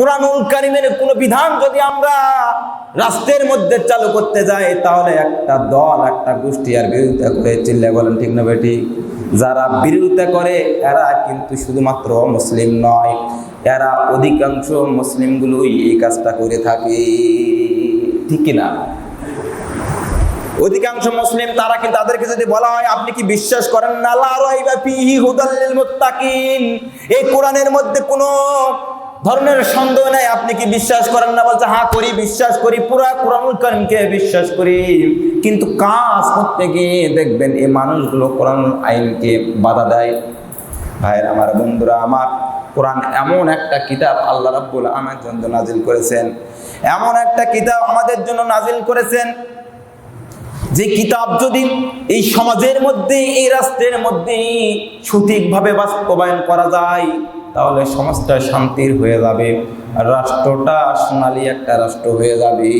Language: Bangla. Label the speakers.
Speaker 1: কোরআনুল কারিমের কোনো বিধান যদি আমরা রাষ্ট্রের মধ্যে চালু করতে যাই, তাহলে একটা দল, একটা গোষ্ঠী আর বিরোধিতা করে চিল্লে বলেন, ঠিক না বেটি? যারা বিরোধিতা করে, এরা কিন্তু শুধুমাত্র মুসলিম নয়, এরা অধিকাংশ মুসলিমগুলোই এই কাজটা করে থাকে। ঠিক কিনা? অধিকাংশ মুসলিম, তারা কিন্তু তাদেরকে যদি বলা হয়, আপনি কি বিশ্বাস করেন না? মুত্তাকিন। এই কোরআনের মধ্যে কোনো ধরনের সন্দেহ নাই, আপনি কি বিশ্বাস করেন না? বলছে হ্যাঁ করি, বিশ্বাস করি, পুরা কোরআনুল কারিমকে বিশ্বাস করি। কিন্তু কাজ করতে গিয়ে দেখবেন এই মানুষগুলো কোরআন আইনকে বাধা দেয়। ভাইয়ের, আমার বন্ধুরা, আমার কোরআন এমন একটা কিতাব আল্লাহ রাব্বুল আমার জন্য নাজিল করেছেন। এমন একটা কিতাব আমাদের জন্য নাজিল করেছেন। যে কিতাব যদি এই সমাজের মধ্যে, এই রাষ্ট্রের মধ্যে সঠিকভাবে বাস্তবায়ন করা যায় তাহলে সমাজটা শান্তির হয়ে যাবে। রাষ্ট্রটা সোনালি একটা রাষ্ট্র হয়ে যাবে।